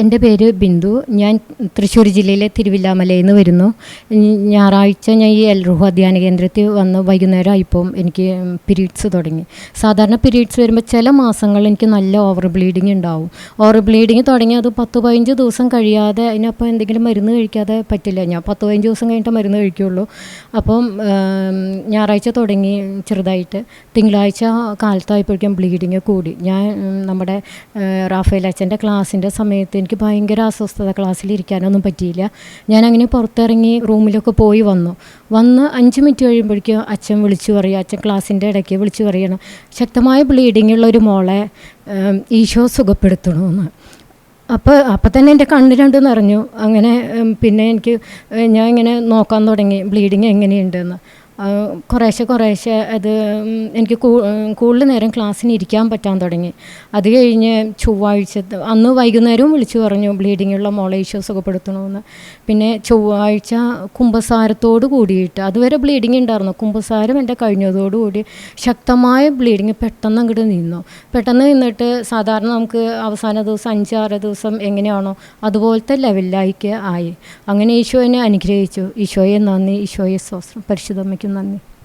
എന്റെ പേര് ബിന്ദു. ഞാൻ തൃശ്ശൂർ ജില്ലയിലെ തിരുവില്ലാമലയിൽ നിന്ന് വരുന്നു ഞായറാഴ്ച ഞാൻ ഈ എൽറുഹ ധ്യാന കേന്ദ്രത്തിൽ വന്ന് വൈകുന്നേരം ആയിപ്പോൾ എനിക്ക് പിരീഡ്സ് തുടങ്ങി. സാധാരണ പിരീഡ്സ് വരുമ്പോൾ ചില മാസങ്ങൾ എനിക്ക് നല്ല ഓവർ ബ്ലീഡിങ് ഉണ്ടാവും. ഓവർ ബ്ലീഡിങ് തുടങ്ങി അത് പത്ത് പതിനഞ്ച് ദിവസം കഴിയാതെ അതിനപ്പോൾ എന്തെങ്കിലും മരുന്ന് കഴിക്കാതെ പറ്റില്ല. ഞാൻ പത്ത് പതിനഞ്ച് ദിവസം കഴിഞ്ഞിട്ട് മരുന്ന് കഴിക്കുള്ളൂ. അപ്പം ഞായറാഴ്ച തുടങ്ങി ചെറുതായിട്ട്. തിങ്കളാഴ്ച കാലത്തായപ്പോഴേക്കും ബ്ലീഡിങ് കൂടി. ഞാൻ നമ്മുടെ റാഫേൽ അച്ഛന്റെ ക്ലാസ്സിന്റെ സമയത്ത് എനിക്ക് ഭയങ്കര അസ്വസ്ഥത ക്ലാസ്സിലിരിക്കാനൊന്നും പറ്റിയില്ല. ഞാൻ അങ്ങനെ പുറത്തിറങ്ങി റൂമിലൊക്കെ പോയി വന്നു. വന്ന് അഞ്ച് മിനിറ്റ് കഴിയുമ്പോഴേക്കും അച്ഛൻ വിളിച്ചു പറയുക അച്ഛൻ ക്ലാസ്സിന്റെ ഇടയ്ക്ക് വിളിച്ചു പറയണം ശക്തമായ ബ്ലീഡിങ് ഉള്ള ഒരു മോളെ ഈശോ സുഖപ്പെടുത്തണമെന്ന് അപ്പോൾ അപ്പം തന്നെ എന്റെ കണ്ണ് രണ്ട് നിറഞ്ഞു. അങ്ങനെ പിന്നെ എനിക്ക് ഞാൻ ഇങ്ങനെ നോക്കാൻ തുടങ്ങി ബ്ലീഡിങ് എങ്ങനെയുണ്ടെന്ന്? കുറേശ്ശെ കുറേശ്ശെ അത് എനിക്ക് കൂടുതൽ നേരം ക്ലാസ്സിന് ഇരിക്കാൻ പറ്റാൻ തുടങ്ങി. അത് കഴിഞ്ഞ് ചൊവ്വാഴ്ച അന്ന് വൈകുന്നേരവും വിളിച്ചു പറഞ്ഞു ബ്ലീഡിങ്ങുള്ള ഇഷ്യൂസ് ഒക്കെ സുഖപ്പെടുത്തണമെന്ന് പിന്നെ ചൊവ്വാഴ്ച കുംഭസാരത്തോട് കൂടിയിട്ട് അതുവരെ ബ്ലീഡിങ് ഉണ്ടായിരുന്നു. കുംഭസാരം എന്റെ കഴിഞ്ഞതോടുകൂടി ശക്തമായ ബ്ലീഡിങ് പെട്ടെന്ന് അങ്ങോട്ട് നിന്നു. പെട്ടെന്ന് നിന്നിട്ട് സാധാരണ നമുക്ക് അവസാന ദിവസം അഞ്ചാറ് ദിവസം എങ്ങനെയാണോ അതുപോലത്തെ ലെവലിലേക്ക് ആയി. അങ്ങനെ ഈശോ എന്നെ അനുഗ്രഹിച്ചു. ഈശോയെ നന്ദി ഈശോയെ സ്വസ്ത്രം പരിശുദ്ധമ്മയ്ക്കും നന്ദി